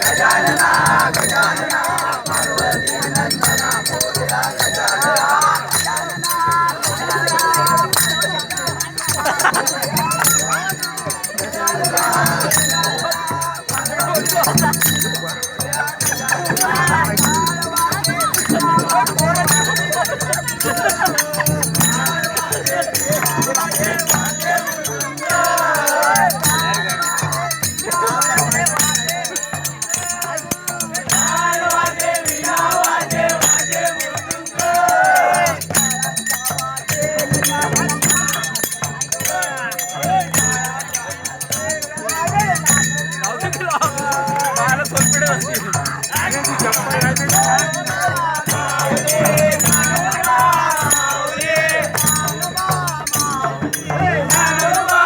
Gajanana Gajanana Parvati すいません。ज्ञानोबा